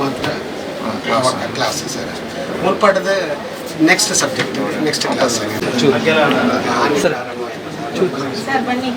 ಮಾತ್ರ class sir. ಮುಲ್ಪಾಟದ next subject next class sir ಬನ್ನಿ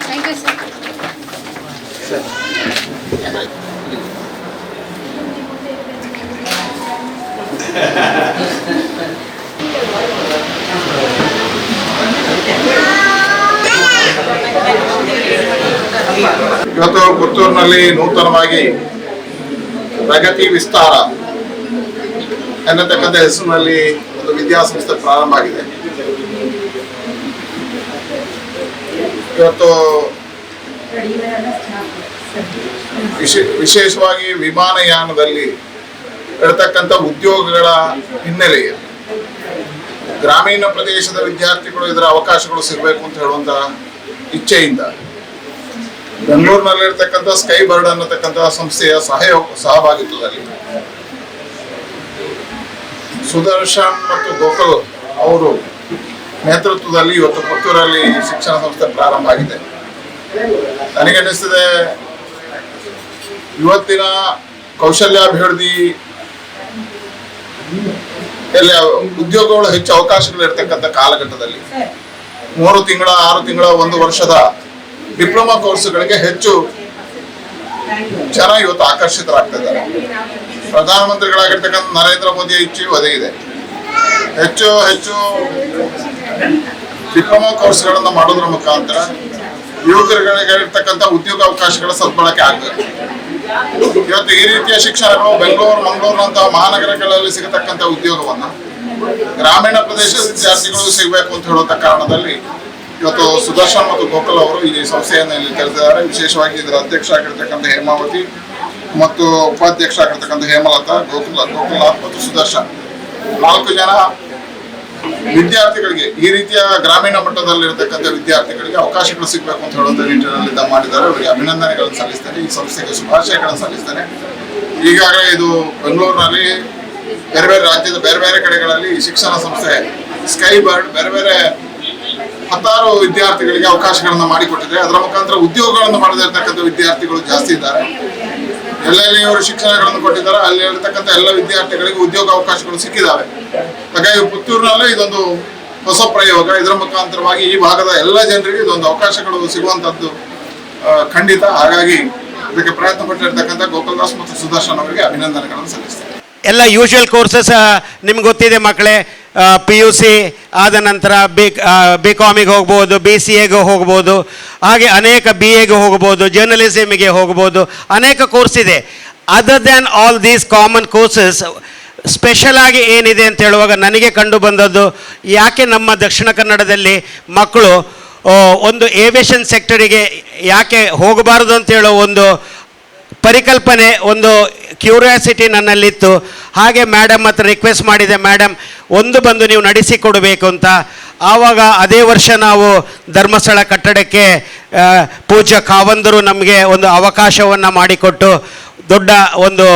thank you sir ಇವತ್ತು ಪುತ್ತೂರಿನಲ್ಲಿ ನೂತನವಾಗಿ ಪ್ರಗತಿ ವಿಸ್ತಾರ ಎನ್ನತಕ್ಕಂಥ ಹೆಸರಿನಲ್ಲಿ ಒಂದು ವಿದ್ಯಾಸಂಸ್ಥೆ ಪ್ರಾರಂಭ ಆಗಿದೆ. ಇವತ್ತು ವಿಶೇ, ವಿಶೇಷವಾಗಿ ವಿಮಾನಯಾನದಲ್ಲಿ ಇರತಕ್ಕಂಥ ಉದ್ಯೋಗಗಳ ಹಿನ್ನೆಲೆಯಲ್ಲಿ ಗ್ರಾಮೀಣ ಪ್ರದೇಶದ ವಿದ್ಯಾರ್ಥಿಗಳು ಇದರ ಅವಕಾಶಗಳು ಸಿಗಬೇಕು ಅಂತ ಹೇಳುವಂತ ಇಚ್ಛೆಯಿಂದ ಬೆಂಗಳೂರಿನಲ್ಲಿರ್ತಕ್ಕಂಥ ಸ್ಕೈ ಬರ್ಡ್ ಅನ್ನತಕ್ಕಂಥ ಸಂಸ್ಥೆಯ ಸಹಯೋಗ ಸಹಭಾಗಿತ್ವದಲ್ಲಿ ಸುದರ್ಶನ್ ಮತ್ತು ಗೋಕುಲ್ ಅವರು ನೇತೃತ್ವದಲ್ಲಿ ಇವತ್ತು ಪುತ್ತೂರಲ್ಲಿ ಶಿಕ್ಷಣ ಸಂಸ್ಥೆ ಪ್ರಾರಂಭ ಆಗಿದೆ. ನನಗನ್ನಿಸ್ತದೆ ಇವತ್ತಿನ ಕೌಶಲ್ಯಾಭಿವೃದ್ಧಿ ಎಲ್ಲ ಉದ್ಯೋಗಗಳು ಹೆಚ್ಚು ಅವಕಾಶಗಳು ಇರ್ತಕ್ಕಂಥ ಕಾಲಘಟ್ಟದಲ್ಲಿ ಮೂರು ತಿಂಗಳ, ಆರು ತಿಂಗಳ, ಒಂದು ವರ್ಷದ ಡಿಪ್ಲೊಮಾ ಕೋರ್ಸ್ಗಳಿಗೆ ಹೆಚ್ಚು ಜನ ಇವತ್ತು ಆಕರ್ಷಿತರಾಗ್ತಾ ಇದ್ದಾರೆ ಪ್ರಧಾನಮಂತ್ರಿಗಳಾಗಿರ್ತಕ್ಕಂಥ ನರೇಂದ್ರ ಮೋದಿಯ ಇಚ್ಛೆ ಒದೇ ಇದೆ. ಹೆಚ್ಚು ಹೆಚ್ಚು ಡಿಪ್ಲೊಮಾ ಕೋರ್ಸ್ಗಳನ್ನು ಮಾಡೋದ್ರ ಮುಖಾಂತರ ಯುವಕರುಗಳಿಗೆ ಇರ್ತಕ್ಕಂಥ ಉದ್ಯೋಗ ಅವಕಾಶಗಳ ಸದ್ಬಳಕೆ ಆಗಬೇಕು ಇವತ್ತು ಈ ರೀತಿಯ ಶಿಕ್ಷಣಗಳು ಬೆಂಗಳೂರು, ಮಂಗಳೂರಿನಂತಹ ಮಹಾನಗರಗಳಲ್ಲಿ ಸಿಗತಕ್ಕಂಥ ಉದ್ಯೋಗವನ್ನ ಗ್ರಾಮೀಣ ಪ್ರದೇಶದ ವಿದ್ಯಾರ್ಥಿಗಳು ಸಿಗಬೇಕು ಅಂತ ಹೇಳುವಂಥ ಕಾರಣದಲ್ಲಿ ಇವತ್ತು ಸುದರ್ಶನ್ ಮತ್ತು ಗೋಕುಲ್ ಅವರು ಈ ಸಂಸ್ಥೆಯನ್ನು ಇಲ್ಲಿ ತೆರೆದಿದ್ದಾರೆ ವಿಶೇಷವಾಗಿ ಇದರ ಅಧ್ಯಕ್ಷ ಆಗಿರ್ತಕ್ಕಂಥ ಹೇಮಾವತಿ ಮತ್ತು ಉಪಾಧ್ಯಕ್ಷ ಆಗಿರ್ತಕ್ಕಂಥ ಹೇಮಲತಾ, ಗೋಕುಲ ಗೋಕುಲ ಮತ್ತು ಸುದರ್ಶನ್. ನಾಲ್ಕು ಜನ ವಿದ್ಯಾರ್ಥಿಗಳಿಗೆ ಈ ರೀತಿಯ ಗ್ರಾಮೀಣ ಮಟ್ಟದಲ್ಲಿರ್ತಕ್ಕಂಥ ವಿದ್ಯಾರ್ಥಿಗಳಿಗೆ ಅವಕಾಶಗಳು ಸಿಗಬೇಕು ಅಂತ ಹೇಳೋದು ನಿಟ್ಟಿನಲ್ಲಿ ಮಾಡಿದ್ದಾರೆ. ಅವರಿಗೆ ಅಭಿನಂದನೆಗಳನ್ನು ಸಲ್ಲಿಸ್ತಾರೆ ಈ ಸಂಸ್ಥೆಗೆ ಶುಭಾಶಯಗಳನ್ನು ಸಲ್ಲಿಸ್ತಾರೆ ಈಗಾಗಲೇ ಇದು ಬೆಂಗಳೂರಿನಲ್ಲಿ ಬೇರೆ ಬೇರೆ ರಾಜ್ಯದ ಬೇರೆ ಬೇರೆ ಕಡೆಗಳಲ್ಲಿ ಶಿಕ್ಷಣ ಸಂಸ್ಥೆ ಸ್ಕೈ ಬರ್ಡ್ ಬೇರೆ ಬೇರೆ ಹತ್ತಾರು ವಿದ್ಯಾರ್ಥಿಗಳಿಗೆ ಅವಕಾಶಗಳನ್ನು ಮಾಡಿಕೊಟ್ಟಿದೆ. ಅದರ ಮುಖಾಂತರ ಉದ್ಯೋಗಗಳನ್ನು ಮಾಡದಿರ್ತಕ್ಕಂಥ ವಿದ್ಯಾರ್ಥಿಗಳು ಜಾಸ್ತಿ ಇದ್ದಾರೆ. ಎಲ್ಲೆಲ್ಲಿ ಇವರು ಶಿಕ್ಷಣಗಳನ್ನು ಕೊಟ್ಟಿದ್ದಾರೆ ಅಲ್ಲಿ ಇರತಕ್ಕಂಥ ಎಲ್ಲ ವಿದ್ಯಾರ್ಥಿಗಳಿಗೆ ಉದ್ಯೋಗ ಅವಕಾಶಗಳು ಸಿಕ್ಕಿದ್ದಾವೆ ಹಾಗಾಗಿ ಪುತ್ತೂರಿನಲ್ಲೇ ಇದೊಂದು ಹೊಸ ಪ್ರಯೋಗ. ಇದರ ಮುಖಾಂತರವಾಗಿ ಈ ಭಾಗದ ಎಲ್ಲ ಜನರಿಗೆ ಇದೊಂದು ಅವಕಾಶಗಳು ಸಿಗುವಂತದ್ದು ಖಂಡಿತ. ಹಾಗಾಗಿ ಇದಕ್ಕೆ ಪ್ರಯತ್ನ ಪಟ್ಟಿರ್ತಕ್ಕಂಥ ಗೋಕುಲ್ದಾಸ್ ಮತ್ತು ಸುದರ್ಶನ್ ಅವರಿಗೆ ಅಭಿನಂದನೆಗಳನ್ನು ಸಲ್ಲಿಸ್ತೇನೆ. ಎಲ್ಲ ಯೂಶುವಲ್ ಕೋರ್ಸಸ್ ನಿಮ್ಗೆ ಗೊತ್ತಿದೆ ಮಕ್ಕಳೇ. ಪಿ ಯು ಸಿ ಆದ ನಂತರ ಬಿ ಬಿ ಕಾಮಿಗೆ ಹೋಗ್ಬೋದು ಬಿ ಸಿ ಎಗೆ ಹೋಗ್ಬೋದು, ಹಾಗೆ ಅನೇಕ ಬಿ ಎಗೆ ಹೋಗ್ಬೋದು ಜರ್ನಲಿಸಮಿಗೆ ಹೋಗ್ಬೋದು, ಅನೇಕ ಕೋರ್ಸ್ ಇದೆ. Other than all these common courses special ಆಗಿ ಏನಿದೆ ಅಂತ ಹೇಳುವಾಗ ನನಗೆ ಕಂಡು ಬಂದದ್ದು ಯಾಕೆ ನಮ್ಮ ದಕ್ಷಿಣ ಕನ್ನಡದಲ್ಲಿ ಮಕ್ಕಳು ಒಂದು ಏವಿಯೇಷನ್ ಸೆಕ್ಟರಿಗೆ ಯಾಕೆ ಹೋಗಬಾರದು ಅಂತ ಹೇಳೋ ಒಂದು ಪರಿಕಲ್ಪನೆ, ಒಂದು ಕ್ಯೂರಿಯಾಸಿಟಿ ನನ್ನಲ್ಲಿತ್ತು. ಹಾಗೆ ಮೇಡಮ್ ಹತ್ರ ರಿಕ್ವೆಸ್ಟ್ ಮಾಡಿದೆ ಮೇಡಮ್ ಒಂದು ಬಂದು ನೀವು ನಡೆಸಿಕೊಡಬೇಕು ಅಂತ. ಆವಾಗ ಅದೇ ವರ್ಷ ನಾವು ಧರ್ಮಸ್ಥಳ ಕಟ್ಟಡಕ್ಕೆ ಪೂಜ್ಯ ಕಾವಂದರು ನಮಗೆ ಒಂದು ಅವಕಾಶವನ್ನು ಮಾಡಿಕೊಟ್ಟು ದೊಡ್ಡ ಒಂದು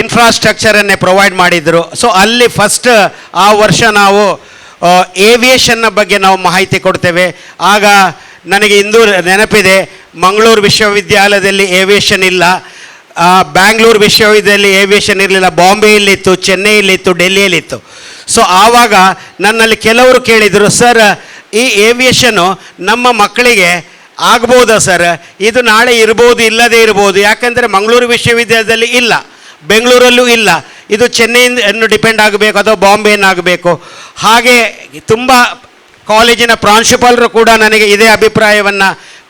ಇನ್ಫ್ರಾಸ್ಟ್ರಕ್ಚರನ್ನೇ ಪ್ರೊವೈಡ್ ಮಾಡಿದರು. ಸೊ ಅಲ್ಲಿ ಫಸ್ಟ್ ಆ ವರ್ಷ ನಾವು ಏವಿಯೇಷನ್ನ ಬಗ್ಗೆ ನಾವು ಮಾಹಿತಿ ಕೊಡ್ತೇವೆ. ಆಗ ನನಗೆ ಇಂದು ನೆನಪಿದೆ, ಮಂಗಳೂರು ವಿಶ್ವವಿದ್ಯಾಲಯದಲ್ಲಿ ಏವಿಯೇಷನ್ ಇಲ್ಲ. ಬ್ಯಾಂಗ್ಳೂರು ವಿಶ್ವವಿದ್ಯಾಲಯದಲ್ಲಿ ಏವಿಯೇಷನ್ ಇರಲಿಲ್ಲ. ಬಾಂಬೆಯಲ್ಲಿತ್ತು, ಚೆನ್ನೈಯಲ್ಲಿತ್ತು, ಡೆಲ್ಲಿಯಲ್ಲಿತ್ತು. ಸೊ ಆವಾಗ ನನ್ನಲ್ಲಿ ಕೆಲವರು ಕೇಳಿದರು, ಸರ್, ಈ ಏವಿಯೇಷನು ನಮ್ಮ ಮಕ್ಕಳಿಗೆ ಆಗ್ಬೋದಾ ಸರ್? ಇದು ನಾಳೆ ಇರ್ಬೋದು, ಇಲ್ಲದೇ ಇರ್ಬೋದು. ಯಾಕಂದರೆ ಮಂಗಳೂರು ವಿಶ್ವವಿದ್ಯಾಲಯದಲ್ಲಿ ಇಲ್ಲ. ಬೆಂಗಳೂರಲ್ಲೂ ಇಲ್ಲ. ಇದು ಚೆನ್ನೈಯನ್ನು ಡಿಪೆಂಡ್ ಆಗಬೇಕು, ಅಥವಾ ಬಾಂಬೆಯನ್ನು ಆಗಬೇಕು ಹಾಗೆ ತುಂಬ ಕಾಲೇಜಿನ ಪ್ರಾಂಶುಪಾಲರು ಕೂಡ ನನಗೆ ಇದೇ ಅಭಿಪ್ರಾಯವನ್ನು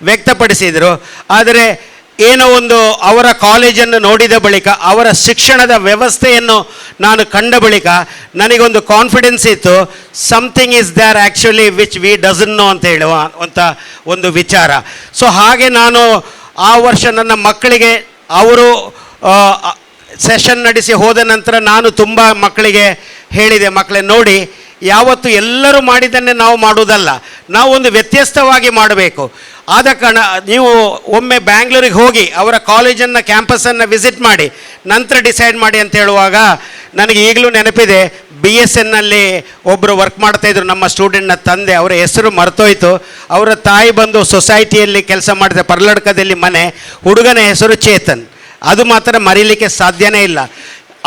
ವ್ಯಕ್ತಪಡಿಸಿದರು. ಆದರೆ ಏನೋ ಒಂದು ಅವರ ಕಾಲೇಜನ್ನು ನೋಡಿದ ಬಳಿಕ, ಅವರ ಶಿಕ್ಷಣದ ವ್ಯವಸ್ಥೆಯನ್ನು ನಾನು ಕಂಡ ಬಳಿಕ ನನಗೊಂದು ಕಾನ್ಫಿಡೆನ್ಸ್ ಇತ್ತು something is there actually which we doesn't know ಅಂತ ಹೇಳುವ ಅಂತ ಒಂದು ವಿಚಾರ. ಸೊ ಹಾಗೆ ನಾನು ಆ ವರ್ಷ ನನ್ನ ಮಕ್ಕಳಿಗೆ, ಅವರು ಸೆಷನ್ ನಡೆಸಿ ಹೋದ ನಂತರ ನಾನು ತುಂಬ ಮಕ್ಕಳಿಗೆ ಹೇಳಿದೆ, ಮಕ್ಕಳೇ, ನೋಡಿ ಯಾವತ್ತು ಎಲ್ಲರೂ ಮಾಡಿದ್ದನ್ನೇ ನಾವು ಮಾಡುವುದಲ್ಲ. ನಾವು ಒಂದು ವ್ಯತ್ಯಸ್ತವಾಗಿ ಮಾಡಬೇಕು. ಆದ ಕಾರಣ ನೀವು ಒಮ್ಮೆ ಬ್ಯಾಂಗ್ಳೂರಿಗೆ ಹೋಗಿ ಅವರ ಕಾಲೇಜನ್ನು ಕ್ಯಾಂಪಸನ್ನು ವಿಸಿಟ್ ಮಾಡಿ, ನಂತರ ಡಿಸೈಡ್ ಮಾಡಿ ಅಂತ ಹೇಳುವಾಗ ನನಗೆ ಈಗಲೂ ನೆನಪಿದೆ, ಬಿ ಎಸ್ ಎನ್ನಲ್ಲಿ ಒಬ್ಬರು ವರ್ಕ್ ಮಾಡ್ತಾಯಿದ್ರು ನಮ್ಮ ಸ್ಟೂಡೆಂಟ್ನ ತಂದೆ, ಅವರ ಹೆಸರು ಮರ್ತೋಯ್ತು. ಅವರ ತಾಯಿ ಬಂದು ಸೊಸೈಟಿಯಲ್ಲಿ ಕೆಲಸ ಮಾಡಿದೆ, ಪರ್ಲಡ್ಕದಲ್ಲಿ ಮನೆ, ಹುಡುಗನ ಹೆಸರು ಚೇತನ್. ಅದು ಮಾತ್ರ ಮರೀಲಿಕ್ಕೆ ಸಾಧ್ಯನೇ ಇಲ್ಲ.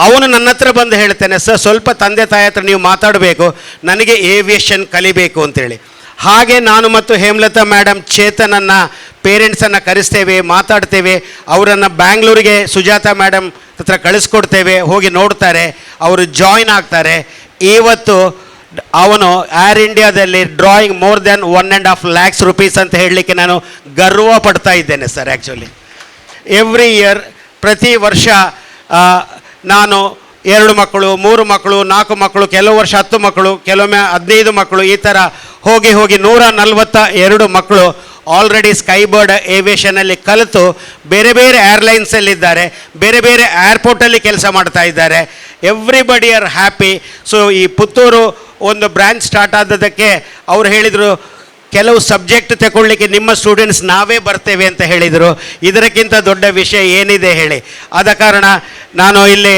ಅವನು ನನ್ನ ಹತ್ರ ಬಂದು ಹೇಳ್ತಾನೆ, ಸರ್, ಸ್ವಲ್ಪ ತಂದೆ ತಾಯಿ ಹತ್ರ ನೀವು ಮಾತಾಡಬೇಕು, ನನಗೆ ಏವಿಯೇಷನ್ ಕಲಿಬೇಕು ಅಂತೇಳಿ. ಹಾಗೆ ನಾನು ಮತ್ತು ಹೇಮಲತಾ ಮೇಡಮ್ ಚೇತನನ್ನು ಪೇರೆಂಟ್ಸನ್ನು ಕರೆಸ್ತೇವೆ, ಮಾತಾಡ್ತೇವೆ, ಅವರನ್ನು ಬ್ಯಾಂಗ್ಳೂರಿಗೆ ಸುಜಾತಾ ಮೇಡಮ್ ಹತ್ರ ಕಳಿಸ್ಕೊಡ್ತೇವೆ, ಹೋಗಿ ನೋಡ್ತಾರೆ, ಅವರು ಜಾಯಿನ್ ಆಗ್ತಾರೆ. ಇವತ್ತು ಅವನು ಏರ್ ಇಂಡಿಯಾದಲ್ಲಿ drawing more than one and half lakhs rupees ಅಂತ ಹೇಳಲಿಕ್ಕೆ ನಾನು ಗರ್ವ ಪಡ್ತಾ ಇದ್ದೇನೆ ಸರ್ ಆ್ಯಕ್ಚುಲಿ ಎವ್ರಿ ಇಯರ್ ಪ್ರತಿ ವರ್ಷ ನಾನು ಎರಡು ಮಕ್ಕಳು, ಮೂರು ಮಕ್ಕಳು, ನಾಲ್ಕು ಮಕ್ಕಳು, ಕೆಲವು ವರ್ಷ ಹತ್ತು ಮಕ್ಕಳು, ಕೆಲವೊಮ್ಮೆ ಹದಿನೈದು ಮಕ್ಕಳು, ಈ ಥರ ಹೋಗಿ ಹೋಗಿ ನೂರ ನಲವತ್ತ ಎರಡು ಮಕ್ಕಳು ಆಲ್ರೆಡಿ ಸ್ಕೈಬರ್ಡ್ ಏವಿಯೇಷನಲ್ಲಿ ಕಲಿತು ಬೇರೆ ಬೇರೆ ಏರ್ಲೈನ್ಸಲ್ಲಿದ್ದಾರೆ ಬೇರೆ ಬೇರೆ ಏರ್ಪೋರ್ಟಲ್ಲಿ ಕೆಲಸ ಮಾಡ್ತಾ ಇದ್ದಾರೆ. ಎವ್ರಿಬಡಿ ಆರ್ ಹ್ಯಾಪಿ ಸೊ ಈ ಪುತ್ತೂರು ಒಂದು ಬ್ರ್ಯಾಂಚ್ ಸ್ಟಾರ್ಟ್ ಆದದಕ್ಕೆ ಅವ್ರು ಹೇಳಿದರು, ಕೆಲವು ಸಬ್ಜೆಕ್ಟ್ ತಗೊಳ್ಳಿಕ್ಕೆ ನಿಮ್ಮ ಸ್ಟೂಡೆಂಟ್ಸ್ ನಾವೇ ಬರ್ತೇವೆ ಅಂತ ಹೇಳಿದರು. ಇದಕ್ಕಿಂತ ದೊಡ್ಡ ವಿಷಯ ಏನಿದೆ ಹೇಳಿ. ಆದ ಕಾರಣ ನಾನು ಇಲ್ಲಿ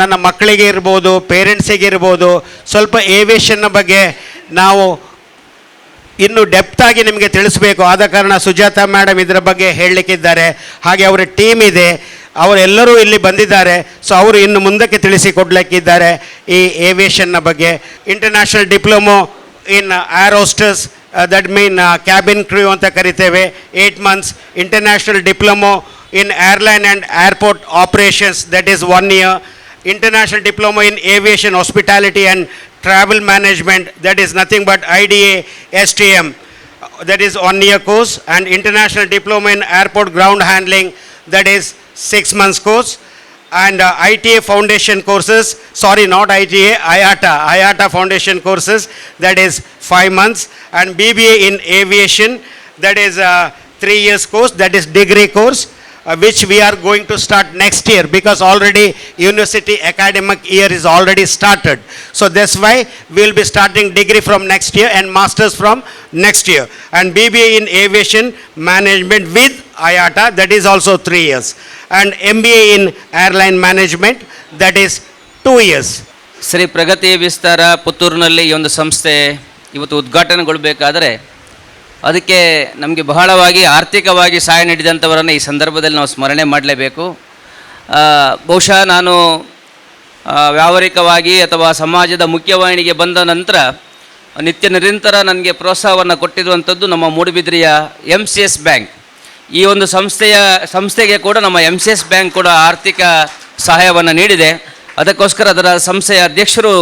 ನನ್ನ ಮಕ್ಕಳಿಗೆ ಇರ್ಬೋದು, ಪೇರೆಂಟ್ಸಿಗೆ ಇರ್ಬೋದು, ಸ್ವಲ್ಪ ಏವಿಯೇಷನ್ನ ಬಗ್ಗೆ ನಾವು ಇನ್ನು ಡೆಪ್ತಾಗಿ ನಿಮಗೆ ತಿಳಿಸ್ಬೇಕು. ಆದ ಕಾರಣ ಸುಜಾತ ಮೇಡಮ್ ಇದರ ಬಗ್ಗೆ ಹೇಳಲಿಕ್ಕಿದ್ದಾರೆ. ಹಾಗೆ ಅವರ ಟೀಮ್ ಇದೆ. ಅವರೆಲ್ಲರೂ ಇಲ್ಲಿ ಬಂದಿದ್ದಾರೆ. ಸೊ ಅವರು ಇನ್ನು ಮುಂದಕ್ಕೆ ತಿಳಿಸಿಕೊಡ್ಲಿಕ್ಕಿದ್ದಾರೆ ಈ ಏವಿಯೇಷನ್ನ ಬಗ್ಗೆ. International diploma in air hostess that mean cabin crew ಅಂತ ಕರಿತೇವೆ. Eight months international diploma in airline and airport operations, that is one year. International diploma in aviation, hospitality and travel management, that is nothing but IDA, STM, that is one year course. And international diploma in airport ground handling, that is six months course. And uh, ITA foundation courses, sorry, not ITA, IATA, IATA foundation courses, that is five months. And BBA in aviation, that is a three years course that is degree course uh, which we are going to start next year because already university academic year is already started. So that's why we will be starting degree from next year and masters from next year. And BBA in aviation management with IATA that is also three years. And MBA in airline management that is two years. Shri Pragathi Vistara ಪುತ್ತೂರಿನಲ್ಲಿ ಈ ಒಂದು ಸಂಸ್ಥೆ ಇವತ್ತು ಉದ್ಘಾಟನೆಗೊಳ್ಳಬೇಕಾದರೆ ಅದಕ್ಕೆ ನಮಗೆ ಬಹಳವಾಗಿ ಆರ್ಥಿಕವಾಗಿ ಸಹಾಯ ನೀಡಿದಂಥವರನ್ನು ಈ ಸಂದರ್ಭದಲ್ಲಿ ನಾವು ಸ್ಮರಣೆ ಮಾಡಲೇಬೇಕು. ಬಹುಶಃ ನಾನು ವ್ಯಾವಹಾರಿಕವಾಗಿ ಅಥವಾ ಸಮಾಜದ ಮುಖ್ಯವಾಹಿನಿಗೆ ಬಂದ ನಂತರ ನಿತ್ಯ ನಿರಂತರ ನನಗೆ ಪ್ರೋತ್ಸಾಹವನ್ನು ಕೊಟ್ಟಿರುವಂಥದ್ದು ನಮ್ಮ ಮೂಡುಬಿದ್ರಿಯ ಎಂ ಸಿ ಎಸ್ ಬ್ಯಾಂಕ್ ಈ ಒಂದು ಸಂಸ್ಥೆಯ, ಸಂಸ್ಥೆಗೆ ಕೂಡ ನಮ್ಮ ಎಂ ಸಿ ಎಸ್ ಬ್ಯಾಂಕ್ ಕೂಡ ಆರ್ಥಿಕ ಸಹಾಯವನ್ನು ನೀಡಿದೆ. ಅದಕ್ಕೋಸ್ಕರ ಅದರ ಸಂಸ್ಥೆಯ ಅಧ್ಯಕ್ಷರು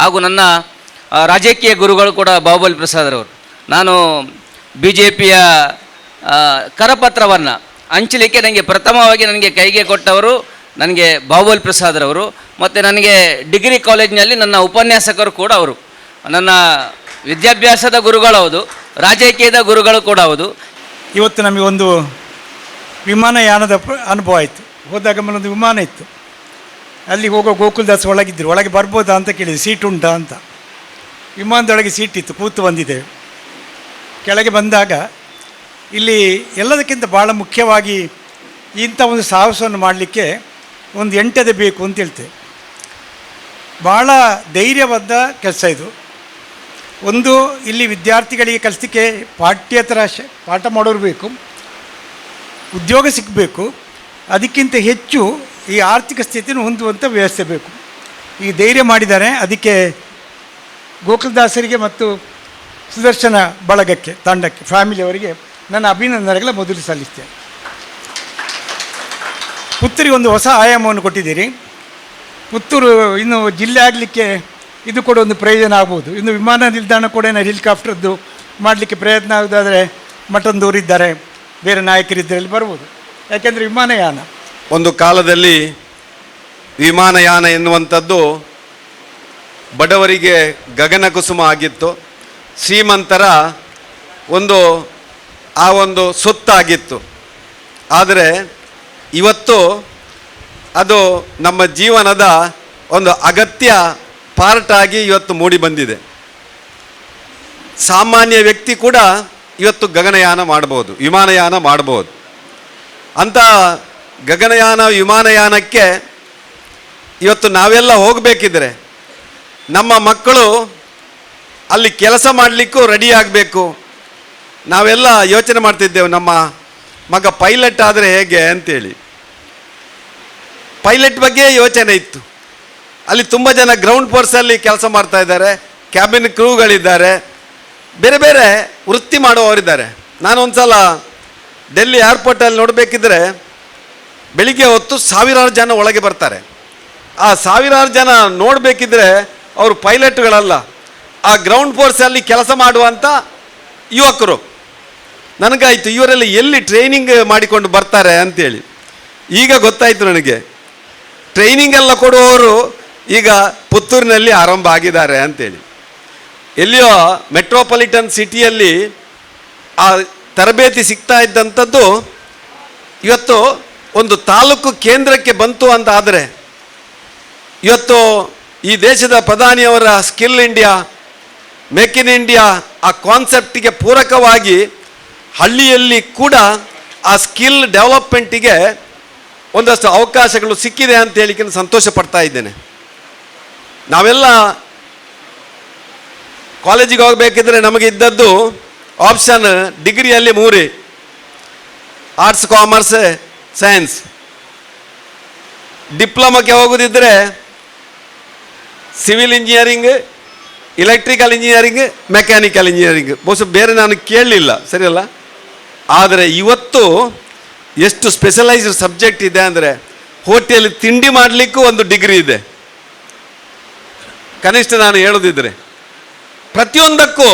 ಹಾಗೂ ನನ್ನ ರಾಜಕೀಯ ಗುರುಗಳು ಕೂಡ ಬಾಹುಬಲಿ ಪ್ರಸಾದ್ರವರು ನಾನು ಬಿ ಜೆ ಪಿಯ ಕರಪತ್ರವನ್ನು ಹಂಚಲಿಕ್ಕೆ ನನಗೆ ಪ್ರಥಮವಾಗಿ ನನಗೆ ಕೈಗೆ ಕೊಟ್ಟವರು ನನಗೆ ಬಾಬುಲ್ ಪ್ರಸಾದ್ರವರು ಮತ್ತು ನನಗೆ ಡಿಗ್ರಿ ಕಾಲೇಜಿನಲ್ಲಿ ನನ್ನ ಉಪನ್ಯಾಸಕರು ಕೂಡ ಅವರು. ನನ್ನ ವಿದ್ಯಾಭ್ಯಾಸದ ಗುರುಗಳು ಹೌದು, ರಾಜಕೀಯದ ಗುರುಗಳು ಕೂಡ ಹೌದು. ಇವತ್ತು ನಮಗೆ ಒಂದು ವಿಮಾನಯಾನದ ಅನುಭವ ಆಯಿತು. ಹೋದಾಗ ಒಂದು ವಿಮಾನ ಇತ್ತು. ಅಲ್ಲಿ ಹೋಗೋ ಗೋಕುಲ್ದಾಸ್ ಒಳಗಿದ್ದರು ಒಳಗೆ ಬರ್ಬೋದಾ ಅಂತ ಕೇಳಿದೆ. ಸೀಟ್ ಉಂಟಾ ಅಂತ. ವಿಮಾನದೊಳಗೆ ಸೀಟ್ ಇತ್ತು. ಕೂತು ಬಂದಿದ್ದೇವೆ. ಕೆಳಗೆ ಬಂದಾಗ ಇಲ್ಲಿ ಎಲ್ಲದಕ್ಕಿಂತ ಭಾಳ ಮುಖ್ಯವಾಗಿ ಇಂಥ ಒಂದು ಸಾಹಸವನ್ನು ಮಾಡಲಿಕ್ಕೆ ಒಂದು ಎಂಟದೆ ಬೇಕು ಅಂತ ಹೇಳ್ತೆ. ಭಾಳ ಧೈರ್ಯವಾದ ಕೆಲಸ ಇದು. ಒಂದು ಇಲ್ಲಿ ವಿದ್ಯಾರ್ಥಿಗಳಿಗೆ ಕಲಿಸಲಿಕ್ಕೆ ಪಾಠ್ಯೇತರ ಶ, ಪಾಠ ಮಾಡೋರು ಬೇಕು, ಉದ್ಯೋಗ ಸಿಗಬೇಕು ಅದಕ್ಕಿಂತ ಹೆಚ್ಚು ಈ ಆರ್ಥಿಕ ಸ್ಥಿತಿಯನ್ನು ಹೊಂದುವಂಥ ವ್ಯವಸ್ಥೆ ಬೇಕು. ಈ ಧೈರ್ಯ ಮಾಡಿದ್ದಾರೆ. ಅದಕ್ಕೆ ಗೋಕುಲದಾಸರಿಗೆ ಮತ್ತು ಸುದರ್ಶನ ಬಳಗಕ್ಕೆ, ತಂಡಕ್ಕೆ ಫ್ಯಾಮಿಲಿಯವರಿಗೆ ನನ್ನ ಅಭಿನಂದನೆಗಳ ಮೊದಲು ಸಲ್ಲಿಸ್ತೇನೆ. ಪುತ್ತೂರಿಗೆ ಒಂದು ಹೊಸ ಆಯಾಮವನ್ನು ಕೊಟ್ಟಿದ್ದೀರಿ. ಪುತ್ತೂರು ಇನ್ನು ಜಿಲ್ಲೆ ಆಗಲಿಕ್ಕೆ ಇದು ಕೂಡ ಒಂದು ಪ್ರಯೋಜನ ಆಗ್ಬೋದು. ಇನ್ನು ವಿಮಾನ ನಿಲ್ದಾಣ ಕೂಡ ಏನಾದ್ರು ಹೆಲಿಕಾಪ್ಟರ್ದು ಮಾಡಲಿಕ್ಕೆ ಪ್ರಯತ್ನ ಆಗೋದಾದರೆ ಮಠಂದೂರಿದ್ದಾರೆ ಬೇರೆ ನಾಯಕರಿದ್ದರಲ್ಲಿ ಬರ್ಬೋದು. ಯಾಕೆಂದರೆ ವಿಮಾನಯಾನ. ಒಂದು ಕಾಲದಲ್ಲಿ ವಿಮಾನಯಾನ ಎನ್ನುವಂಥದ್ದು ಬಡವರಿಗೆ ಗಗನ ಕುಸುಮ ಆಗಿತ್ತು. ಶ್ರೀಮಂತರ ಒಂದು, ಆ ಒಂದು ಸೊತ್ತಾಗಿತ್ತು. ಆದರೆ ಇವತ್ತು ಅದು ನಮ್ಮ ಜೀವನದ ಒಂದು ಅಗತ್ಯ ಪಾರ್ಟ್ ಆಗಿ ಇವತ್ತು ಮೂಡಿ ಬಂದಿದೆ. ಸಾಮಾನ್ಯ ವ್ಯಕ್ತಿ ಕೂಡ ಇವತ್ತು ಗಗನಯಾನ ಮಾಡ್ಬೋದು, ವಿಮಾನಯಾನ ಮಾಡ್ಬೋದು. ಅಂತ ಗಗನಯಾನ, ವಿಮಾನಯಾನಕ್ಕೆ ಇವತ್ತು ನಾವೆಲ್ಲ ಹೋಗಬೇಕಿದ್ರೆ ನಮ್ಮ ಮಕ್ಕಳು ಅಲ್ಲಿ ಕೆಲಸ ಮಾಡಲಿಕ್ಕೂ ರೆಡಿ ಆಗಬೇಕು. ನಾವೆಲ್ಲ ಯೋಚನೆ ಮಾಡ್ತಿದ್ದೆವು, ನಮ್ಮ ಮಗ ಪೈಲಟ್ ಆದರೆ ಹೇಗೆ ಅಂತೇಳಿ. ಪೈಲಟ್ ಬಗ್ಗೆ ಯೋಚನೆ ಇತ್ತು. ಅಲ್ಲಿ ತುಂಬ ಜನ ಗ್ರೌಂಡ್ ಫೋರ್ಸಲ್ಲಿ ಕೆಲಸ ಮಾಡ್ತಾ ಇದ್ದಾರೆ ಕ್ಯಾಬಿನ್ ಕ್ರೂಗಳಿದ್ದಾರೆ ಬೇರೆ ಬೇರೆ ವೃತ್ತಿ ಮಾಡುವವರಿದ್ದಾರೆ. ನಾನು ಒಂದ್ಸಲ ಡೆಲ್ಲಿ ಏರ್ಪೋರ್ಟಲ್ಲಿ ನೋಡಬೇಕಿದ್ರೆ ಬೆಳಿಗ್ಗೆ ಹೊತ್ತು ಸಾವಿರಾರು ಜನ ಒಳಗೆ ಬರ್ತಾರೆ. ಆ ಸಾವಿರಾರು ಜನ ನೋಡಬೇಕಿದ್ರೆ ಅವರು ಪೈಲಟ್ಗಳಲ್ಲ ಆ ಗ್ರೌಂಡ್ ಫೋರ್ಸ್ ಅಲ್ಲಿ ಕೆಲಸ ಮಾಡುವಂಥ ಯುವಕರು. ನನಗಾಯಿತು, ಇವರೆಲ್ಲ ಎಲ್ಲಿ ಟ್ರೈನಿಂಗ್ ಮಾಡಿಕೊಂಡು ಬರ್ತಾರೆ ಅಂತೇಳಿ. ಈಗ ಗೊತ್ತಾಯಿತು ನನಗೆ. ಟ್ರೈನಿಂಗ್ ಎಲ್ಲ ಕೊಡುವವರು ಈಗ ಪುತ್ತೂರಿನಲ್ಲಿ ಆರಂಭ ಆಗಿದ್ದಾರೆ ಅಂತೇಳಿ. ಎಲ್ಲಿಯೋ ಮೆಟ್ರೋಪಾಲಿಟನ್ ಸಿಟಿಯಲ್ಲಿ ಆ ತರಬೇತಿ ಸಿಗ್ತಾ ಇದ್ದಂಥದ್ದು ಇವತ್ತು ಒಂದು ತಾಲೂಕು ಕೇಂದ್ರಕ್ಕೆ ಬಂತು ಅಂತ ಆದರೆ ಇವತ್ತು ಈ ದೇಶದ ಪ್ರಧಾನಿಯವರ skill India make in India ಆ ಕಾನ್ಸೆಪ್ಟಿಗೆ ಪೂರಕವಾಗಿ ಹಳ್ಳಿಯಲ್ಲಿ ಕೂಡ ಆ ಸ್ಕಿಲ್ ಡೆವಲಪ್ಮೆಂಟಿಗೆ ಒಂದಷ್ಟು ಅವಕಾಶಗಳು ಸಿಕ್ಕಿದೆ ಅಂತ ಹೇಳಿಕ್ಕೆ ಸಂತೋಷ ಪಡ್ತಾ ಇದ್ದೇನೆ. ನಾವೆಲ್ಲ ಕಾಲೇಜಿಗೆ ಹೋಗಬೇಕಿದ್ರೆ ನಮಗೆ ಇದ್ದದ್ದು ಆಪ್ಷನ್ ಡಿಗ್ರಿಯಲ್ಲಿ ಮೂರಿ ಆರ್ಟ್ಸ್ ಕಾಮರ್ಸ್ ಸೈನ್ಸ್ ಡಿಪ್ಲೊಮಕ್ಕೆ ಹೋಗೋದಿದ್ದರೆ civil engineering electrical engineering mechanical engineering ಬಹುಶಃ ಬೇರೆ ನಾನು ಕೇಳಲಿಲ್ಲ, ಸರಿಯಲ್ಲ? ಆದರೆ ಇವತ್ತು ಎಷ್ಟು ಸ್ಪೆಷಲೈಸ್ಡ್ ಸಬ್ಜೆಕ್ಟ್ ಇದೆ ಅಂದರೆ ಹೋಟೆಲ್ ತಿಂಡಿ ಮಾಡಲಿಕ್ಕೂ ಒಂದು ಡಿಗ್ರಿ ಇದೆ. ಕನಿಷ್ಠ ನಾನು ಹೇಳೋದಿದ್ರೆ, ಪ್ರತಿಯೊಂದಕ್ಕೂ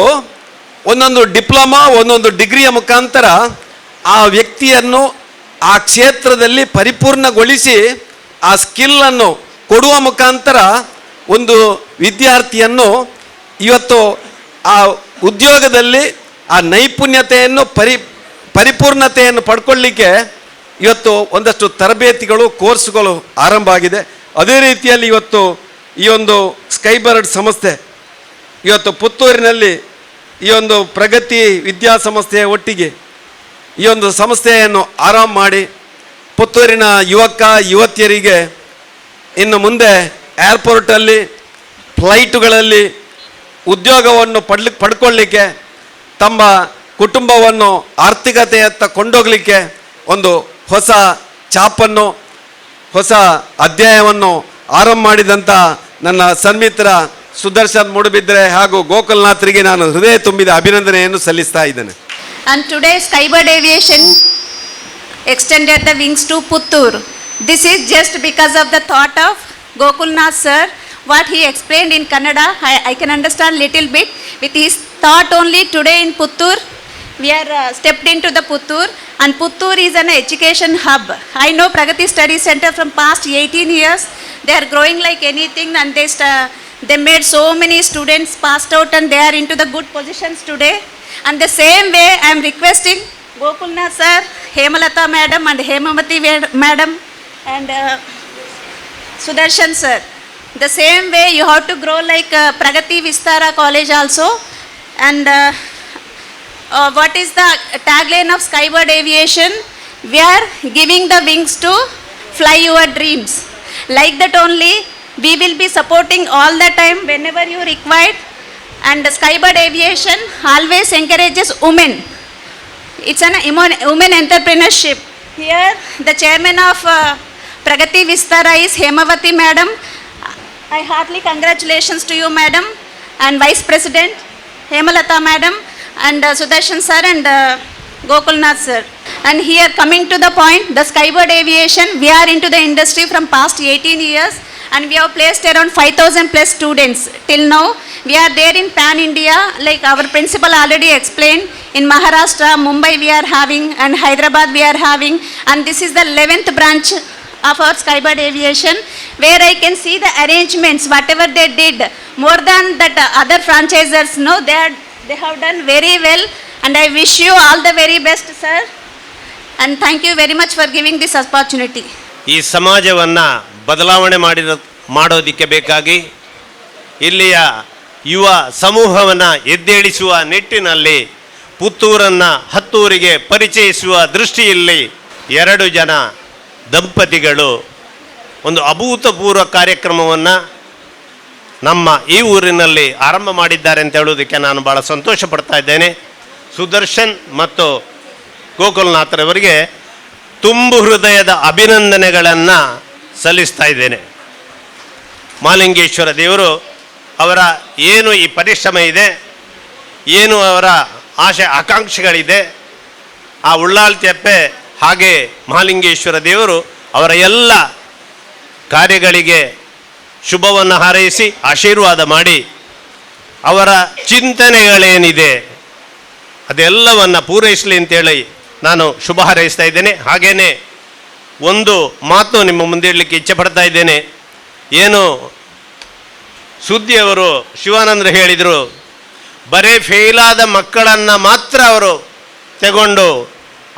ಒಂದೊಂದು ಡಿಪ್ಲೊಮಾ ಒಂದೊಂದು ಡಿಗ್ರಿಯ ಮುಖಾಂತರ ಆ ವ್ಯಕ್ತಿಯನ್ನು ಆ ಕ್ಷೇತ್ರದಲ್ಲಿ ಪರಿಪೂರ್ಣಗೊಳಿಸಿ ಆ ಸ್ಕಿಲ್ಲನ್ನು ಕೊಡುವ ಮುಖಾಂತರ ಒಂದು ವಿದ್ಯಾರ್ಥಿಯನ್ನು ಇವತ್ತು ಆ ಉದ್ಯೋಗದಲ್ಲಿ ಆ ನೈಪುಣ್ಯತೆಯನ್ನು ಪರಿ, ಪರಿಪೂರ್ಣತೆಯನ್ನು ಪಡ್ಕೊಳ್ಳಿಕ್ಕೆ ಇವತ್ತು ಒಂದಷ್ಟು ತರಬೇತಿಗಳು, ಕೋರ್ಸ್ಗಳು ಆರಂಭ ಆಗಿದೆ. ಅದೇ ರೀತಿಯಲ್ಲಿ ಇವತ್ತು ಈ ಒಂದು ಸ್ಕೈಬರ್ಡ್ ಸಂಸ್ಥೆ, ಇವತ್ತು ಪುತ್ತೂರಿನಲ್ಲಿ ಈ ಒಂದು ಪ್ರಗತಿ ವಿದ್ಯಾಸಂಸ್ಥೆಯ ಒಟ್ಟಿಗೆ ಈ ಒಂದು ಸಂಸ್ಥೆಯನ್ನು ಆರಾಮ ಮಾಡಿ ಪುತ್ತೂರಿನ ಯುವಕ, ಯುವತಿಯರಿಗೆ ಇನ್ನು ಮುಂದೆ ಏರ್ಪೋರ್ಟಲ್ಲಿ ಫ್ಲೈಟುಗಳಲ್ಲಿ ಉದ್ಯೋಗವನ್ನು ಪಡ್ಲಿಕ್ಕೆ ಪಡ್ಕೊಳ್ಳಿಕ್ಕೆ, ತಮ್ಮ ಕುಟುಂಬವನ್ನು ಆರ್ಥಿಕತೆಯತ್ತ ಕೊಂಡೋಗಲಿಕ್ಕೆ ಒಂದು ಹೊಸ ಚಾಪನ್ನು, ಹೊಸ ಅಧ್ಯಾಯವನ್ನು ಆರಂಭ ಮಾಡಿದಂಥ ನನ್ನ ಸನ್ಮಿತ್ರ ಸುದರ್ಶನ್ ಮೂಡುಬಿದ್ರೆ ಹಾಗೂ ಗೋಕುಲ್ನಾಥ್ರಿಗೆ ನಾನು ಹೃದಯ ತುಂಬಿದ ಅಭಿನಂದನೆಯನ್ನು ಸಲ್ಲಿಸ್ತಾ ಇದ್ದೇನೆ and today Skybird Aviation extended the wings to Puttur this is just because of the thought of Gokulnath sir. What he explained in Kannada, I, I can understand little bit. With his thought only today in Puttur, we are uh, stepped into the Puttur and Puttur is an education hub. I know Pragati Study Center from past 18 years. They are growing like anything and they, they made so many students passed out and they are into the good positions today. And the same way I am requesting Gokulnath sir, Hemalata madam and Hemamati madam and uh, Sudarshan sir. The same way you have to grow like uh, Pragati Vistara College also. And uh, uh, what is the tagline of Skybird Aviation? We are giving the wings to fly your dreams. Like that only, we will be supporting all the time whenever you require. And Skybird Aviation always encourages women. It's an women entrepreneurship. Here, the chairman of uh, Pragati Vistara is Hemavati madam. I heartily congratulations to you, madam, and vice president Hemalata madam, and uh, Sudarshan sir, and uh, Gokulnath sir. And here, coming to the point, the Skybird Aviation, we are into the industry from past 18 years, and we have placed around 5,000 plus students. Till now, we are there in Pan India, like our principal already explained. In Maharashtra, Mumbai we are having, and Hyderabad we are having, and this is the 11th branch of our Skybird Aviation, where I can see the arrangements, whatever they did, more than that uh, other franchisers, know they are, they have done very well, and I wish you all the very best, sir. And thank you very much for giving this opportunity. ಈ ಸಮಾಜವನ್ನು ಬದಲಾವಣೆ ಮಾಡಿದ ಮಾಡೋದಕ್ಕೆ ಬೇಕಾಗಿ ಇಲ್ಲಿಯ ಯುವ ಸಮೂಹವನ್ನು ಎದ್ದೇಳಿಸುವ ನಿಟ್ಟಿನಲ್ಲಿ ಪುತ್ತೂರನ್ನು ಹತ್ತೂರಿಗೆ ಪರಿಚಯಿಸುವ ದೃಷ್ಟಿಯಲ್ಲಿ ಎರಡು ಜನ ದಂಪತಿಗಳು ಒಂದು ಅಭೂತಪೂರ್ವ ಕಾರ್ಯಕ್ರಮವನ್ನು ನಮ್ಮ ಈ ಊರಿನಲ್ಲಿ ಆರಂಭ ಮಾಡಿದ್ದಾರೆ ಅಂತ ಹೇಳೋದಕ್ಕೆ ನಾನು ಭಾಳ ಸಂತೋಷ ಪಡ್ತಾ ಇದ್ದೇನೆ. ಸುದರ್ಶನ್ ಮತ್ತು ಗೋಕುಲ್ನಾಥರವರಿಗೆ ತುಂಬು ಹೃದಯದ ಅಭಿನಂದನೆಗಳನ್ನು ಸಲ್ಲಿಸ್ತಾ ಇದ್ದೇನೆ. ಮಾಲಿಂಗೇಶ್ವರ ದೇವರು ಅವರ ಏನು ಈ ಪರಿಶ್ರಮ ಇದೆ, ಏನು ಅವರ ಆಶೆ, ಆಕಾಂಕ್ಷೆಗಳಿದೆ, ಆ ಉಳ್ಳಾಲ್ತೆಪ್ಪೆ ಹಾಗೆ ಮಹಾಲಿಂಗೇಶ್ವರ ದೇವರು ಅವರ ಎಲ್ಲ ಕಾರ್ಯಗಳಿಗೆ ಶುಭವನ್ನು ಹಾರೈಸಿ ಆಶೀರ್ವಾದ ಮಾಡಿ ಅವರ ಚಿಂತನೆಗಳೇನಿದೆ ಅದೆಲ್ಲವನ್ನು ಪೂರೈಸಲಿ ಅಂತೇಳಿ ನಾನು ಶುಭ ಹಾರೈಸ್ತಾ ಇದ್ದೇನೆ. ಹಾಗೆಯೇ ಒಂದು ಮಾತು ನಿಮ್ಮ ಮುಂದೆ ಇಡಲಿಕ್ಕೆ ಇಚ್ಛೆ ಪಡ್ತಾ ಇದ್ದೇನೆ. ಏನು ಸುದ್ದಿಯವರು ಶಿವಾನಂದರು ಹೇಳಿದರು, ಬರೇ ಫೇಲಾದ ಮಕ್ಕಳನ್ನು ಮಾತ್ರ ಅವರು ತಗೊಂಡು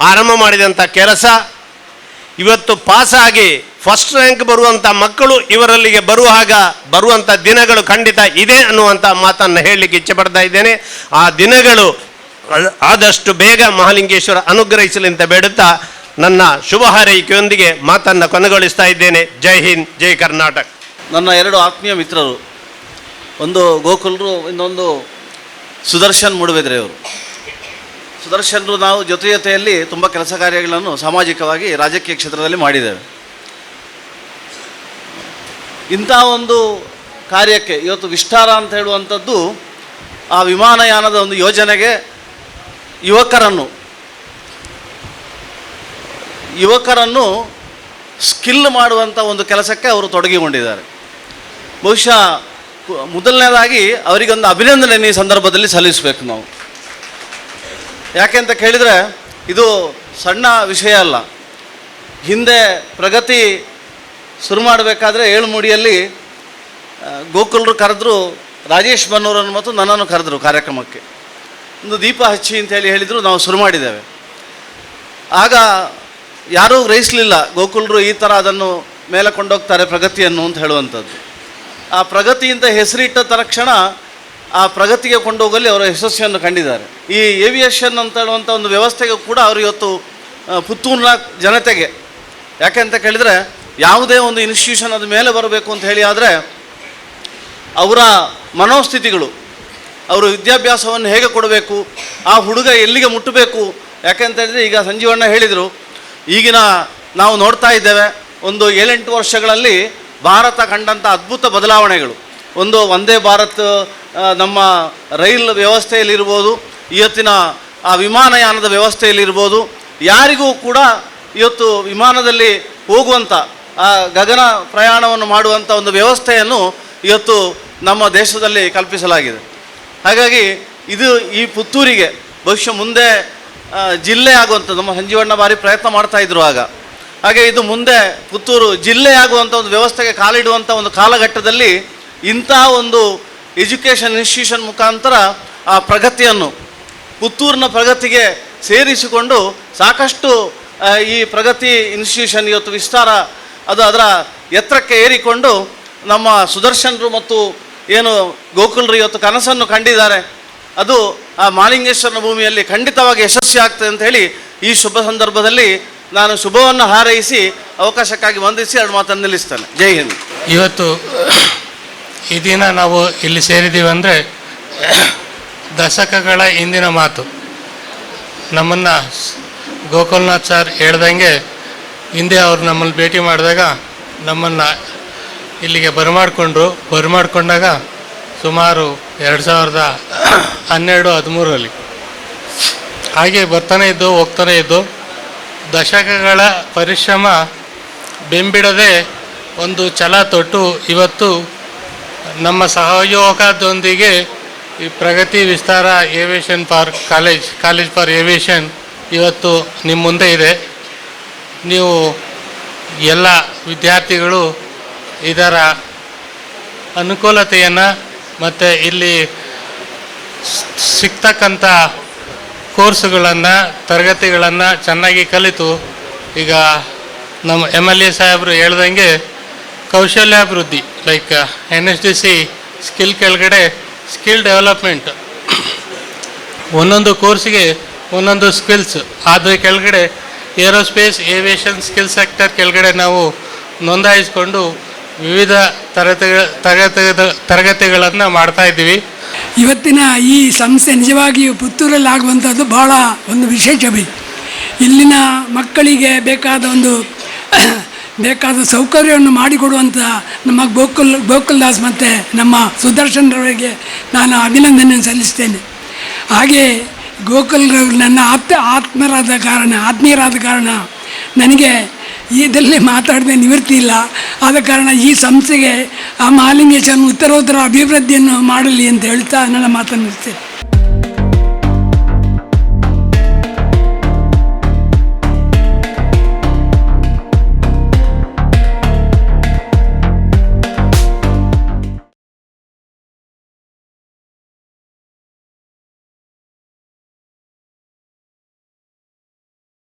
ಆರಂಭ ಮಾಡಿದಂಥ ಕೆಲಸ. ಇವತ್ತು ಪಾಸಾಗಿ ಫಸ್ಟ್ ರ್ಯಾಂಕ್ ಬರುವಂಥ ಮಕ್ಕಳು ಇವರಲ್ಲಿಗೆ ಬರುವಾಗ ಬರುವಂಥ ದಿನಗಳು ಖಂಡಿತ ಇದೆ ಅನ್ನುವಂಥ ಮಾತನ್ನು ಹೇಳಲಿಕ್ಕೆ ಇಚ್ಛೆ ಪಡ್ತಾ ಇದ್ದೇನೆ. ಆ ದಿನಗಳು ಆದಷ್ಟು ಬೇಗ ಮಹಾಲಿಂಗೇಶ್ವರ ಅನುಗ್ರಹಿಸಲಿ ಅಂತ ಬೇಡುತ್ತಾ ನನ್ನ ಶುಭ ಹಾರೈಕೆಯೊಂದಿಗೆ ಮಾತನ್ನು ಕೊನೆಗೊಳಿಸ್ತಾ ಇದ್ದೇನೆ. ಜೈ ಹಿಂದ್, ಜೈ ಕರ್ನಾಟಕ. ನನ್ನ ಎರಡು ಆತ್ಮೀಯ ಮಿತ್ರರು, ಒಂದು ಗೋಕುಲರು, ಇನ್ನೊಂದು ಸುದರ್ಶನ್ ಮೂಡುಬೆದ್ರೆಯವರು ಸುದರ್ಶನರು ನಾವು ಜೊತೆ ಜೊತೆಯಲ್ಲಿ ತುಂಬ ಕೆಲಸ ಕಾರ್ಯಗಳನ್ನು ಸಾಮಾಜಿಕವಾಗಿ ರಾಜಕೀಯ ಕ್ಷೇತ್ರದಲ್ಲಿ ಮಾಡಿದ್ದೇವೆ. ಇಂಥ ಒಂದು ಕಾರ್ಯಕ್ಕೆ ಇವತ್ತು ವಿಸ್ತಾರ ಅಂತ ಹೇಳುವಂಥದ್ದು ಆ ವಿಮಾನಯಾನದ ಒಂದು ಯೋಜನೆಗೆ ಯುವಕರನ್ನು ಯುವಕರನ್ನು ಸ್ಕಿಲ್ ಮಾಡುವಂಥ ಒಂದು ಕೆಲಸಕ್ಕೆ ಅವರು ತೊಡಗಿಕೊಂಡಿದ್ದಾರೆ. ಬಹುಶಃ ಮೊದಲನೇದಾಗಿ ಅವರಿಗೊಂದು ಅಭಿನಂದನೆ ಈ ಸಂದರ್ಭದಲ್ಲಿ ಸಲ್ಲಿಸಬೇಕು ನಾವು. ಯಾಕೆ ಅಂತ ಕೇಳಿದರೆ, ಇದು ಸಣ್ಣ ವಿಷಯ ಅಲ್ಲ. ಹಿಂದೆ ಪ್ರಗತಿ ಶುರು ಮಾಡಬೇಕಾದ್ರೆ ಏಳುಮುಡಿಯಲ್ಲಿ ಗೋಕುಲರು ಕರೆದ್ರು, ರಾಜೇಶ್ ಬನ್ನೂರನ್ನು ಮತ್ತು ನನ್ನನ್ನು ಕರೆದ್ರು ಕಾರ್ಯಕ್ರಮಕ್ಕೆ. ಒಂದು ದೀಪ ಹಚ್ಚಿ ಅಂತ ಹೇಳಿ ಹೇಳಿದರು, ನಾವು ಶುರು ಮಾಡಿದ್ದೇವೆ. ಆಗ ಯಾರೂ ಗ್ರಹಿಸಲಿಲ್ಲ, ಗೋಕುಲರು ಈ ಥರ ಅದನ್ನು ಮೇಲೆ ಕೊಂಡೋಗ್ತಾರೆ ಪ್ರಗತಿಯನ್ನು ಅಂತ ಹೇಳುವಂಥದ್ದು. ಆ ಪ್ರಗತಿಯಿಂದ ಹೆಸರಿಟ್ಟ ತಕ್ಷಣ ಆ ಪ್ರಗತಿಗೆ ಕೊಂಡೋಗಲಿ ಅವರ ಯಶಸ್ಸಿಯನ್ನು ಕಂಡಿದ್ದಾರೆ. ಈ ಏವಿಯೇಷನ್ ಅಂತ ಹೇಳುವಂಥ ಒಂದು ವ್ಯವಸ್ಥೆಗೆ ಕೂಡ ಅವರು ಇವತ್ತು ಪುತ್ತೂರಿನ ಜನತೆಗೆ ಯಾಕೆ ಅಂತ ಕೇಳಿದರೆ ಯಾವುದೇ ಒಂದು ಇನ್ಸ್ಟಿಟ್ಯೂಷನ್ ಅದ ಮೇಲೆ ಬರಬೇಕು ಅಂತ ಹೇಳಿ ಆದರೆ ಅವರ ಮನೋಸ್ಥಿತಿಗಳು, ಅವರು ವಿದ್ಯಾಭ್ಯಾಸವನ್ನು ಹೇಗೆ ಕೊಡಬೇಕು, ಆ ಹುಡುಗ ಎಲ್ಲಿಗೆ ಮುಟ್ಟಬೇಕು, ಯಾಕೆಂತ ಹೇಳಿದರೆ ಈಗ ಸಂಜೀವಣ್ಣ ಹೇಳಿದರು, ಈಗಿನ ನಾವು ನೋಡ್ತಾ ಇದ್ದೇವೆ, ಒಂದು ಏಳೆಂಟು ವರ್ಷಗಳಲ್ಲಿ ಭಾರತ ಕಂಡಂಥ ಅದ್ಭುತ ಬದಲಾವಣೆಗಳು. ಒಂದು ಒಂದೇ ಭಾರತ್ ನಮ್ಮ ರೈಲ್ ವ್ಯವಸ್ಥೆಯಲ್ಲಿರ್ಬೋದು, ಇವತ್ತಿನ ಆ ವಿಮಾನಯಾನದ ವ್ಯವಸ್ಥೆಯಲ್ಲಿರ್ಬೋದು, ಯಾರಿಗೂ ಕೂಡ ಇವತ್ತು ವಿಮಾನದಲ್ಲಿ ಹೋಗುವಂಥ ಆ, ಗಗನ ಪ್ರಯಾಣವನ್ನು ಮಾಡುವಂಥ ಒಂದು ವ್ಯವಸ್ಥೆಯನ್ನು ಇವತ್ತು ನಮ್ಮ ದೇಶದಲ್ಲಿ ಕಲ್ಪಿಸಲಾಗಿದೆ. ಹಾಗಾಗಿ ಇದು ಈ ಪುತ್ತೂರಿಗೆ ಬಹುಶಃ ಮುಂದೆ ಜಿಲ್ಲೆ ಆಗುವಂಥದ್ದು ನಮ್ಮ ಸಂಜೀವಣ್ಣ ಬಾರಿ ಪ್ರಯತ್ನ ಮಾಡ್ತಾ ಇದ್ರು ಆಗ. ಹಾಗೆ ಇದು ಮುಂದೆ ಪುತ್ತೂರು ಜಿಲ್ಲೆ ಆಗುವಂಥ ಒಂದು ವ್ಯವಸ್ಥೆಗೆ ಕಾಲಿಡುವಂಥ ಒಂದು ಕಾಲಘಟ್ಟದಲ್ಲಿ ಇಂತಹ ಒಂದು ಎಜುಕೇಷನ್ ಇನ್ಸ್ಟಿಟ್ಯೂಷನ್ ಮುಖಾಂತರ ಆ ಪ್ರಗತಿಯನ್ನು ಪುತ್ತೂರಿನ ಪ್ರಗತಿಗೆ ಸೇರಿಸಿಕೊಂಡು ಸಾಕಷ್ಟು ಈ ಪ್ರಗತಿ ಇನ್ಸ್ಟಿಟ್ಯೂಷನ್ ಇವತ್ತು ವಿಸ್ತಾರ, ಅದು ಅದರ ಎತ್ತರಕ್ಕೆ ಏರಿಕೊಂಡು ನಮ್ಮ ಸುದರ್ಶನರು ಮತ್ತು ಏನು ಗೋಕುಲರು ಇವತ್ತು ಕನಸನ್ನು ಕಂಡಿದ್ದಾರೆ. ಅದು ಆ ಮಾಲಿಂಗೇಶ್ವರನ ಭೂಮಿಯಲ್ಲಿ ಖಂಡಿತವಾಗಿ ಯಶಸ್ವಿ ಆಗ್ತದೆ ಅಂತ ಹೇಳಿ ಈ ಶುಭ ಸಂದರ್ಭದಲ್ಲಿ ನಾನು ಶುಭವನ್ನು ಹಾರೈಸಿ ಅವಕಾಶಕ್ಕಾಗಿ ವಂದಿಸಿ ಎರಡು ಮಾತನ್ನು ನಿಲ್ಲಿಸ್ತೇನೆ. ಜೈ ಹಿಂದ್. ಇವತ್ತು ಈ ದಿನ ನಾವು ಇಲ್ಲಿ ಸೇರಿದ್ದೀವಿ ಅಂದರೆ ದಶಕಗಳ ಹಿಂದಿನ ಮಾತು. ನಮ್ಮನ್ನು ಗೋಕುಲ್ನಾಥ್ ಸರ್ ಹೇಳ್ದಂಗೆ ಹಿಂದೆ ಅವರು ನಮ್ಮಲ್ಲಿ ಭೇಟಿ ಮಾಡಿದಾಗ ನಮ್ಮನ್ನು ಇಲ್ಲಿಗೆ ಬರಮಾಡಿಕೊಂಡ್ರು. ಬರಮಾಡಿಕೊಂಡಾಗ ಸುಮಾರು ಎರಡು ಸಾವಿರದ ಹನ್ನೆರಡು, ಹದಿಮೂರರಲ್ಲಿ. ಹಾಗೆ ಬರ್ತಾನೆ ಇದ್ದು, ಹೋಗ್ತಾನೆ ಇದ್ದು ದಶಕಗಳ ಪರಿಶ್ರಮ ಬೆಂಬಿಡದೆ ಒಂದು ಛಲ ತೊಟ್ಟು ಇವತ್ತು ನಮ್ಮ ಸಹಯೋಗದೊಂದಿಗೆ ಈ ಪ್ರಗತಿ ವಿಸ್ತಾರ aviation for college college for aviation ಇವತ್ತು ನಿಮ್ಮ ಮುಂದೆ ಇದೆ. ನೀವು ಎಲ್ಲ ವಿದ್ಯಾರ್ಥಿಗಳು ಇದರ ಅನುಕೂಲತೆಯನ್ನು ಮತ್ತು ಇಲ್ಲಿ ಸಿಗ್ತಕ್ಕಂಥ ಕೋರ್ಸುಗಳನ್ನು, ತರಗತಿಗಳನ್ನು ಚೆನ್ನಾಗಿ ಕಲಿತು ಈಗ ನಮ್ಮ ಎಂ ಎಲ್ ಎ ಸಾಹೇಬರು ಹೇಳ್ದಂಗೆ ಕೌಶಲ್ಯಾಭಿವೃದ್ಧಿ. Like N S D C skill ಕೆಳಗಡೆ ಸ್ಕಿಲ್ ಡೆವಲಪ್ಮೆಂಟ್ ಒಂದೊಂದು ಕೋರ್ಸಿಗೆ ಒಂದೊಂದು ಸ್ಕಿಲ್ಸ್ ಅದ್ರ ಕೆಳಗಡೆ ಏರೋಸ್ಪೇಸ್ ಏವಿಯೇಷನ್ ಸ್ಕಿಲ್ ಸೆಕ್ಟರ್ ಕೆಳಗಡೆ ನಾವು ನೋಂದಾಯಿಸಿಕೊಂಡು ವಿವಿಧ ತರಗತಿಗಳ ತರಗತಿ ತರಗತಿಗಳನ್ನು ಮಾಡ್ತಾ ಇದ್ದೀವಿ. ಇವತ್ತಿನ ಈ ಸಂಸ್ಥೆ ನಿಜವಾಗಿಯೂ ಪುತ್ತೂರಲ್ಲಿ ಆಗುವಂಥದ್ದು ಭಾಳ ಒಂದು ವಿಶೇಷ ಇಲ್ಲಿನ ಮಕ್ಕಳಿಗೆ ಬೇಕಾದ ಒಂದು ಬೇಕಾದ ಸೌಕರ್ಯವನ್ನು ಮಾಡಿಕೊಡುವಂಥ ನಮ್ಮ ಗೋಕುಲ್ ಗೋಕುಲ್ ದಾಸ್ ಮತ್ತು ನಮ್ಮ ಸುದರ್ಶನ್ರವರಿಗೆ ನಾನು ಅಭಿನಂದನೆಯನ್ನು ಸಲ್ಲಿಸ್ತೇನೆ. ಹಾಗೆ ಗೋಕುಲ್ರವರು ನನ್ನ ಆಪ್ತ, ಆತ್ಮರಾದ ಕಾರಣ, ಆತ್ಮೀಯರಾದ ಕಾರಣ ನನಗೆ ಇದರಲ್ಲಿ ಮಾತಾಡದೆ ನಿವೃತ್ತಿ ಇಲ್ಲ. ಆದ ಕಾರಣ ಈ ಸಂಸ್ಥೆಗೆ ಆ ಮಹಾಲಿಂಗೇಶ್ವರನ ಉತ್ತರೋತ್ತರ ಅಭಿವೃದ್ಧಿಯನ್ನು ಮಾಡಲಿ ಅಂತ ಹೇಳ್ತಾ ನನ್ನ ಮಾತನ್ನು